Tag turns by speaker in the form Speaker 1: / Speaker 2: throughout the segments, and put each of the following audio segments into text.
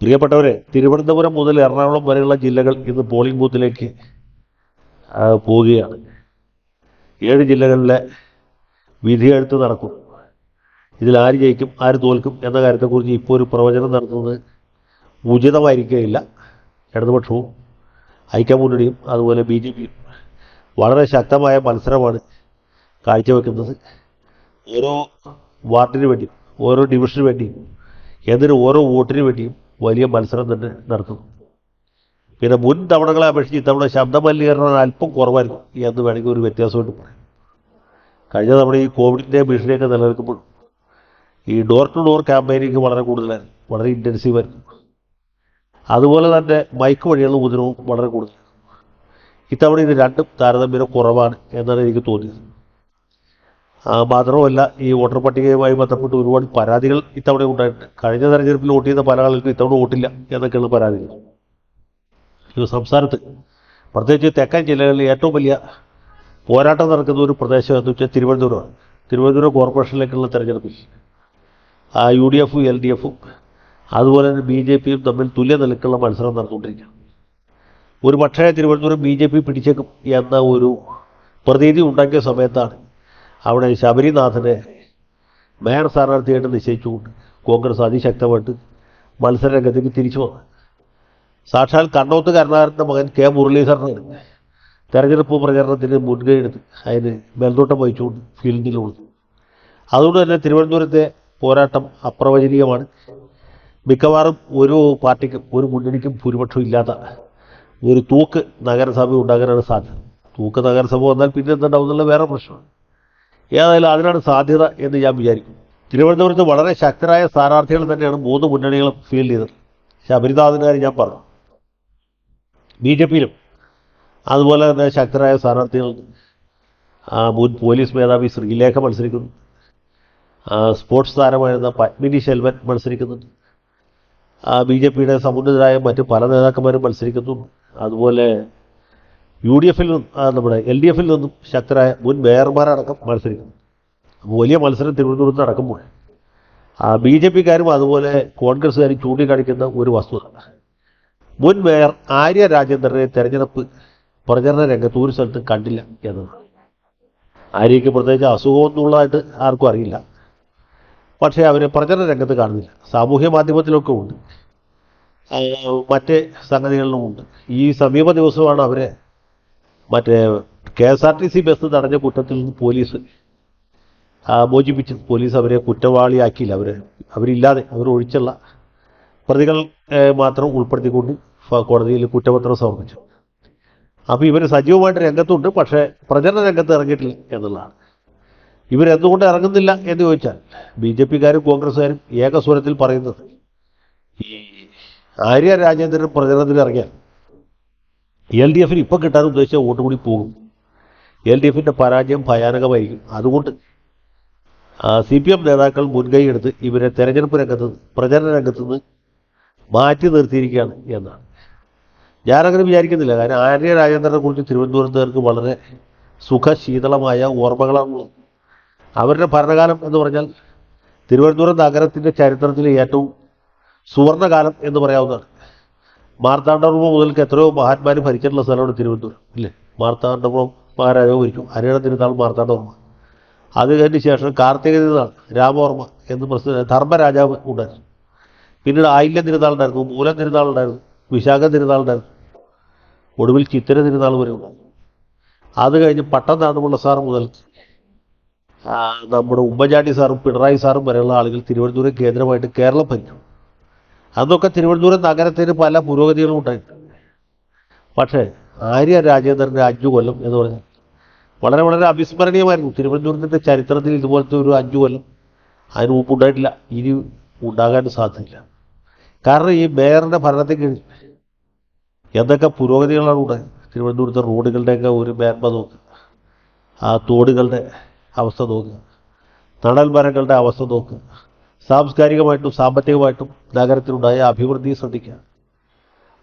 Speaker 1: പ്രിയപ്പെട്ടവരെ തിരുവനന്തപുരം മുതൽ എറണാകുളം വരെയുള്ള ജില്ലകൾ ഇന്ന് പോളിംഗ് ബൂത്തിലേക്ക് പോവുകയാണ്. ഏഴ് ജില്ലകളിലെ വിധിയെഴുത്ത് നടക്കും. ഇതിൽ ആര് ജയിക്കും ആര് തോൽക്കും എന്ന കാര്യത്തെക്കുറിച്ച് ഇപ്പോൾ ഒരു പ്രവചനം നടത്തുന്നത് ഉചിതമായിരിക്കുകയില്ല ഇടതുപക്ഷവും ഐക്യമുന്നണിയും അതുപോലെ ബി ജെ പിയും വളരെ ശക്തമായ മത്സരമാണ് കാഴ്ചവെക്കുന്നത്. ഓരോ വാർഡിന് വേണ്ടിയും ഓരോ ഡിവിഷന് വേണ്ടിയും എന്തിന് ഓരോ വോട്ടിന് വേണ്ടിയും വലിയ മത്സരം തന്നെ നടത്തുന്നു പിന്നെ മുൻ തവണകളെ അപേക്ഷിച്ച് ഇത്തവണ ശബ്ദ മലിനീകരണം അല്പം കുറവായിരുന്നു എന്ന് വേണമെങ്കിൽ ഒരു വ്യത്യാസമായിട്ട് പറയാം. കഴിഞ്ഞ തവണ ഈ കോവിഡിന്റെ ഭീഷണിയൊക്കെ നിലനിൽക്കുമ്പോൾ ഈ ഡോർ ടു ഡോർ ക്യാമ്പയിനിങ് വളരെ കൂടുതലായിരുന്നു. വളരെ ഇന്റൻസീവായിരുന്നു അതുപോലെ തന്നെ മൈക്ക് വഴിയുള്ള ഉപദ്രവവും വളരെ കൂടുതലായിരുന്നു. ഇത്തവണ ഇത് രണ്ടും താരതമ്യേന കുറവാണ് എന്നാണ് എനിക്ക് തോന്നിയത്. ആ, മാത്രമല്ല ഈ വോട്ടർ പട്ടികയുമായി ബന്ധപ്പെട്ട് ഒരുപാട് പരാതികൾ ഇത്തവണ ഉണ്ടായിട്ടുണ്ട്. കഴിഞ്ഞ തെരഞ്ഞെടുപ്പിൽ വോട്ട് ചെയ്ത പല ആളുകൾക്കും ഇത്തവണ വോട്ടില്ല എന്നൊക്കെയുള്ള പരാതികൾ. ഈ സംസ്ഥാനത്ത് പ്രത്യേകിച്ച് തെക്കൻ ജില്ലകളിൽ ഏറ്റവും വലിയ പോരാട്ടം നടക്കുന്ന ഒരു പ്രദേശം എന്ന് വെച്ചാൽ തിരുവനന്തപുരമാണ്. തിരുവനന്തപുരം കോർപ്പറേഷനിലേക്കുള്ള തെരഞ്ഞെടുപ്പിൽ യു ഡി എഫും എൽ ഡി എഫും അതുപോലെ തന്നെ ബി ജെ പിയും തമ്മിൽ തുല്യ നിലക്കുള്ള മത്സരം നടന്നുകൊണ്ടിരിക്കുകയാണ്. ഒരു പക്ഷേ തിരുവനന്തപുരം ബി ജെ പി പിടിച്ചേക്കും എന്ന ഒരു പ്രതീതി ഉണ്ടാക്കിയ സമയത്താണ് അവിടെ ശബരിനാഥനെ മേയർ സ്ഥാനാർത്ഥിയായിട്ട് നിശ്ചയിച്ചുകൊണ്ട് കോൺഗ്രസ് അതിശക്തമായിട്ട് മത്സരരംഗത്തേക്ക് തിരിച്ചു വന്നു. സാക്ഷാൽ കണ്ണോത്ത് കരുണാകരന്റെ മകൻ കെ മുരളീധരനാണ് തെരഞ്ഞെടുപ്പ് പ്രചരണത്തിന് മുൻകൈ എടുത്ത് അതിന് മേൽനോട്ടം വഹിച്ചുകൊണ്ട് ഫീൽഡിൽ കൊടുത്തു അതുകൊണ്ട് തന്നെ തിരുവനന്തപുരത്തെ പോരാട്ടം അപ്രവചനീയമാണ്. മിക്കവാറും ഒരു പാർട്ടിക്കും ഒരു മുന്നണിക്കും ഭൂരിപക്ഷം ഇല്ലാത്ത ഒരു തൂക്ക് നഗരസഭ ഉണ്ടാകാനാണ് സാധ്യത. തൂക്ക് നഗരസഭ വന്നാൽ പിന്നെ എന്തുണ്ടാവും എന്നുള്ള വേറെ പ്രശ്നമാണ്. ഏതായാലും അതിനാണ് സാധ്യത എന്ന് ഞാൻ വിചാരിക്കും തിരുവനന്തപുരത്ത് വളരെ ശക്തരായ സ്ഥാനാർത്ഥികൾ തന്നെയാണ് മൂന്ന് മുന്നണികളും ഫീൽഡ് ചെയ്തത്. ശബരിനാഥിന്റെ ഞാൻ പറഞ്ഞു. ബി ജെ പിയിലും അതുപോലെ തന്നെ ശക്തരായ സ്ഥാനാർത്ഥികൾ മുൻ പോലീസ് മേധാവി ശ്രീലേഖ മത്സരിക്കുന്നു. സ്പോർട്സ് താരമായിരുന്ന പത്മിനി ശെൽവൻ മത്സരിക്കുന്നുണ്ട്. ബി ജെ പിയുടെ സമുന്നതരായ മറ്റ് പല നേതാക്കന്മാരും മത്സരിക്കുന്നു അതുപോലെ യു ഡി എഫിൽ നമ്മുടെ എൽ ഡി എഫിൽ നിന്നും ശക്തരായ മുൻ മേയർമാരടക്കം മത്സരിക്കുന്നു. അപ്പോൾ വലിയ മത്സരം തിരുവനന്തപുരത്ത് നടക്കുമ്പോൾ ബി ജെ പിക്കാരും അതുപോലെ കോൺഗ്രസ്സുകാരും ചൂണ്ടിക്കാണിക്കുന്ന ഒരു വസ്തുത. മുൻ മേയർ ആര്യ രാജേന്ദ്രനെ തെരഞ്ഞെടുപ്പ് പ്രചരണ രംഗത്ത് ഒരു സ്ഥലത്തും കണ്ടില്ല എന്നതാണ് ആര്യയ്ക്ക് പ്രത്യേകിച്ച് അസുഖമൊന്നുള്ളതായിട്ട് ആർക്കും അറിയില്ല. പക്ഷേ അവരെ പ്രചരണ രംഗത്ത് കാണുന്നില്ല. സാമൂഹ്യ മാധ്യമത്തിലൊക്കെ ഉണ്ട്. മറ്റ് സംഗതികളിലും ഉണ്ട്. ഈ സമീപ ദിവസമാണ് അവരെ മറ്റേ K S R T C bus തടഞ്ഞ കൂട്ടത്തിൽ നിന്ന് പോലീസ് മോചിപ്പിച്ചു പോലീസ് അവരെ കുറ്റവാളിയാക്കിയില്ല. അവരെ അവരില്ലാതെ അവർ ഒഴിച്ചുള്ള പ്രതികൾ മാത്രം ഉൾപ്പെടുത്തിക്കൊണ്ട് കോടതിയിൽ കുറ്റപത്രം സമർപ്പിച്ചു. അപ്പോൾ ഇവർ സജീവമായിട്ട് രംഗത്തുണ്ട് പക്ഷേ പ്രചരണ രംഗത്ത് ഇറങ്ങിയിട്ടില്ല എന്നുള്ളതാണ്. ഇവരെന്തുകൊണ്ട് ഇറങ്ങുന്നില്ല എന്ന് ചോദിച്ചാൽ ബി ജെ പിക്കാരും കോൺഗ്രസ്സുകാരും ഏകസ്വരത്തിൽ പറയുന്നത് ഈ ആര്യ രാജേന്ദ്രൻ പ്രചരണത്തിൽ ഇറങ്ങിയാൽ എൽ ഡി എഫിന് ഇപ്പം കിട്ടാൻ ഉദ്ദേശിച്ച വോട്ട് കൂടി പോകും. എൽ ഡി എഫിന്റെ പരാജയം ഭയാനകമായിരിക്കും. അതുകൊണ്ട് സി പി എം നേതാക്കൾ മുൻകൈ എടുത്ത് ഇവരെ തെരഞ്ഞെടുപ്പ് രംഗത്ത് പ്രചരണ രംഗത്ത് നിന്ന് മാറ്റി നിർത്തിയിരിക്കുകയാണ് എന്നാണ്. ഞാനങ്ങനെ വിചാരിക്കുന്നില്ല. കാരണം ആര്യ രാജേന്ദ്രനെ കുറിച്ച് തിരുവനന്തപുരത്തുകാർക്ക് വളരെ സുഖശീതളമായ ഓർമ്മകളാണുള്ളത്. അവരുടെ ഭരണകാലം എന്ന് പറഞ്ഞാൽ തിരുവനന്തപുരം നഗരത്തിന്റെ ചരിത്രത്തിലെ ഏറ്റവും സുവർണകാലം എന്ന് പറയാവുന്നതാണ്. മാർത്താണ്ഡവർമ്മ മുതൽക്ക് എത്രയോ മഹാത്മാർ ഭരിച്ചിട്ടുള്ള സ്ഥലമാണ് തിരുവനന്തപുരം ഇല്ലേ? മാർത്താണ്ഡവർമ്മ മഹാരാജാവ് ഭരിക്കും. ഹരിഹര തിരുനാൾ മാർത്താണ്ഡവർമ്മ അത് കഴിഞ്ഞ ശേഷം കാർത്തിക തിരുനാൾ രാമവർമ്മ എന്ന് പ്രസിദ്ധ ധർമ്മരാജാവ് ഉണ്ടായിരുന്നു. പിന്നീട് ആയില്യം തിരുനാൾ ഉണ്ടായിരുന്നു മൂലം തിരുനാൾ ഉണ്ടായിരുന്നു വിശാഖ തിരുനാൾ ഉണ്ടായിരുന്നു. ഒടുവിൽ ചിത്തിര തിരുനാൾ വരെ ഉണ്ടായിരുന്നു അത് കഴിഞ്ഞ് പട്ടം നാടുമുള്ള സാർ മുതൽ നമ്മുടെ ഉമ്മൻചാണ്ടി സാറും പിണറായി സാറും വരെയുള്ള ആളുകൾ തിരുവനന്തപുരം കേന്ദ്രമായിട്ട് കേരളം ഭരിച്ചു. അന്നൊക്കെ തിരുവനന്തപുരം നഗരത്തിന് പല പുരോഗതികളും ഉണ്ടായിട്ടുണ്ട് പക്ഷേ ആര്യ രാജേന്ദ്രന്റെ അഞ്ചു കൊല്ലം എന്ന് പറഞ്ഞാൽ വളരെ വളരെ അവിസ്മരണീയമായിരുന്നു. തിരുവനന്തപുരത്തിന്റെ ചരിത്രത്തിൽ ഇതുപോലത്തെ ഒരു അഞ്ചു കൊല്ലം അതിന് മുമ്പ് ഉണ്ടായിട്ടില്ല. ഇനി ഉണ്ടാകാൻ സാധ്യതയില്ല. കാരണം ഈ മേയറിന്റെ ഭരണത്തിൽ കഴിഞ്ഞ് എന്തൊക്കെ പുരോഗതികളാണ് ഉണ്ടായത്. തിരുവനന്തപുരത്തെ റോഡുകളുടെയൊക്കെ ഒരു മേന്മ നോക്കുക. ആ തോടുകളുടെ അവസ്ഥ നോക്കുക. തണൽ മരങ്ങളുടെ അവസ്ഥ നോക്കുക. സാംസ്കാരികമായിട്ടും സാമ്പത്തികമായിട്ടും നഗരത്തിനുണ്ടായ അഭിവൃദ്ധി ശ്രദ്ധിക്കുക.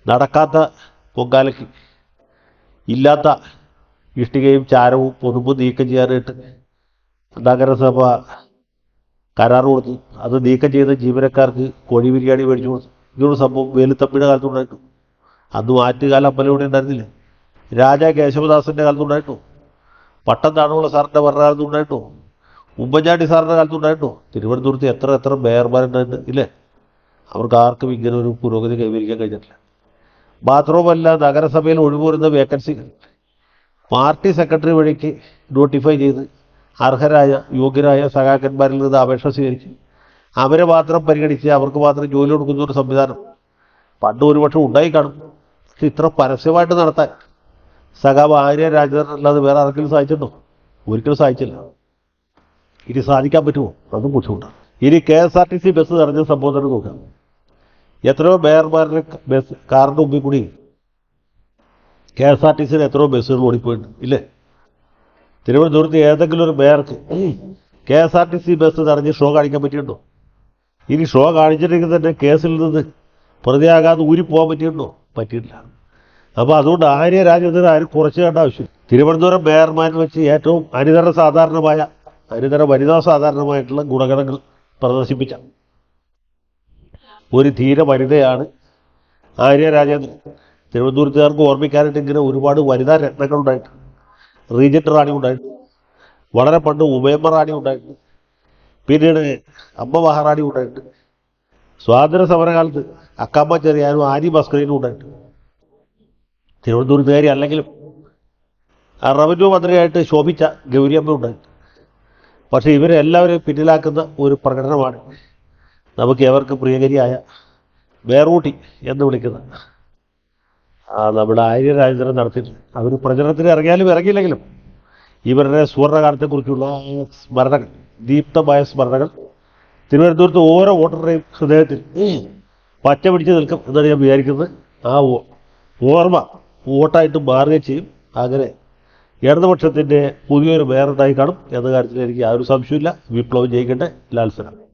Speaker 1: നടക്കാത്ത പൊങ്കാലയ്ക്ക് ഇല്ലാത്ത ഇഷ്ടികയും ചാരവും പൊതുമ്പും നീക്കം ചെയ്യാനായിട്ട് നഗരസഭ കരാർ കൊടുത്തു. അത് നീക്കം ചെയ്ത ജീവനക്കാർക്ക് കോഴി ബിരിയാണി മേടിച്ചു കൊടുത്തു. ഇങ്ങനൊരു സംഭവം വേലുത്തമ്പിയുടെ കാലത്തുണ്ടായിട്ടു. അന്ന് ആറ്റുകാല അമ്പലം ഇവിടെ ഉണ്ടായിരുന്നില്ലേ. രാജാ കേശവദാസന്റെ കാലത്തുണ്ടായിട്ടു. പട്ടം താണുള്ള സാറിന്റെ ഭരണകാലത്തുണ്ടായിട്ടു ഉമ്മൻചാണ്ടി സാറിന്റെ കാലത്തുണ്ടായിട്ടോ? തിരുവനന്തപുരത്ത് എത്ര എത്ര മേയർമാരുണ്ടായിട്ട് ഇല്ലേ? അവർക്ക് ആർക്കും ഇങ്ങനെ ഒരു പുരോഗതി കൈവരിക്കാൻ കഴിഞ്ഞിട്ടില്ല. മാത്രവുമല്ല നഗരസഭയിൽ ഒഴിവുവരുന്ന വേക്കൻസികൾ പാർട്ടി സെക്രട്ടറി വഴിക്ക് നോട്ടിഫൈ ചെയ്ത് അർഹരായ യോഗ്യരായ സഹാക്കന്മാരിൽ നിന്ന് അപേക്ഷ സ്വീകരിച്ച് അവരെ മാത്രം പരിഗണിച്ച് അവർക്ക് മാത്രം ജോലി കൊടുക്കുന്ന ഒരു സംവിധാനം പണ്ട് ഒരുപക്ഷെ ഉണ്ടായി കാണും. പക്ഷെ ഇത്ര പരസ്യമായിട്ട് നടത്താൻ സഖാവ് ആര്യ രാജേന്ദ്രൻ വേറെ ആർക്കെങ്കിലും സാധിച്ചിട്ടുണ്ടോ? ഒരിക്കലും സാധിച്ചില്ല. ഇനി സാധിക്കാൻ പറ്റുമോ? അതും ബുദ്ധിമുട്ടാണ്. ഇനി K S R T C bus നിറഞ്ഞ സംഭവം തന്നെ നോക്കാം. എത്രയോ മേയർമാരുടെ ബസ് കാറിന്റെ മുമ്പിൽ കൂടി കെ എസ് ആർ ടി സിയിൽ എത്രയോ ബസ്സുകൾ ഓടിപ്പോയിട്ടുണ്ട് ഇല്ലേ? തിരുവനന്തപുരത്ത് ഏതെങ്കിലും ഒരു മേയർക്ക് K S R T C bus നിറഞ്ഞ് ഷോ കാണിക്കാൻ പറ്റിയിട്ടുണ്ടോ? ഇനി ഷോ കാണിച്ചിട്ടെങ്കിൽ തന്നെ കേസിൽ നിന്ന് പ്രതിയാകാതെ ഊരി പോകാൻ പറ്റിയിട്ടുണ്ടോ? പറ്റിയിട്ടില്ല. അപ്പോൾ അതുകൊണ്ട് ആര്യ രാജ്യത്തിന് ആരും കുറച്ച് കണ്ട ആവശ്യം തിരുവനന്തപുരം മേയർമാരിൽ വെച്ച് ഏറ്റവും അനിതര സാധാരണമായ അനിതര വനിതാ സാധാരണമായിട്ടുള്ള ഗുണഗണങ്ങൾ പ്രദർശിപ്പിച്ച ഒരു ധീര വനിതയാണ് ആര്യ രാജേന്ദ്രൻ. തിരുവനന്തപുരത്തുകാർക്ക് ഓർമ്മിക്കാനായിട്ട് ഇങ്ങനെ ഒരുപാട് വനിതാ രത്നങ്ങൾ ഉണ്ടായിട്ടുണ്ട് റീജന്റ് റാണി ഉണ്ടായിട്ടുണ്ട് വളരെ പണ്ട് ഉമയമ്മ റാണി ഉണ്ടായിട്ടുണ്ട് പിന്നീട് അമ്മ മഹാറാണി ഉണ്ടായിട്ടുണ്ട് സ്വാതന്ത്ര്യ സമരകാലത്ത് അക്കാമ്മ ചെറിയാനും ആനി ഭാസ്കരനും ഉണ്ടായിട്ടുണ്ട് തിരുവനന്തപുരത്തുകാരി അല്ലെങ്കിലും റവന്യൂ മന്ത്രിയായിട്ട് ശോഭിച്ച ഗൗരിയമ്മ ഉണ്ടായിട്ടുണ്ട് പക്ഷേ ഇവരെ എല്ലാവരെയും പിന്നിലാക്കുന്ന ഒരു പ്രകടനമാണ് നമുക്ക് എവർക്ക് പ്രിയകരിയായ വേറൂട്ടി എന്ന് വിളിക്കുന്ന നമ്മുടെ ആര്യ രാജേന്ദ്രൻ നടത്തിയിട്ടുണ്ട്. അവർ പ്രചരണത്തിന് ഇറങ്ങിയാലും ഇറങ്ങിയില്ലെങ്കിലും ഇവരുടെ സുവർണകാലത്തെക്കുറിച്ചുള്ള സ്മരണകൾ ദീപ്തമായ സ്മരണകൾ തിരുവനന്തപുരത്ത് ഓരോ വോട്ടറുടെയും ഹൃദയത്തിൽ പച്ച പിടിച്ച് നിൽക്കും എന്നാണ് ഞാൻ വിചാരിക്കുന്നത്. ആ ഓർമ്മ വോട്ടായിട്ട് മാറുകയും ചെയ്യും. അങ്ങനെ ഇടതുപക്ഷത്തിന്റെ പുതിയൊരു മേയറുണ്ടായി കാണും. എന്ന കാര്യത്തിൽ എനിക്ക് യാതൊരു സംശയമില്ല വിപ്ലവം ജയിക്കട്ടെ. ലാൽസനം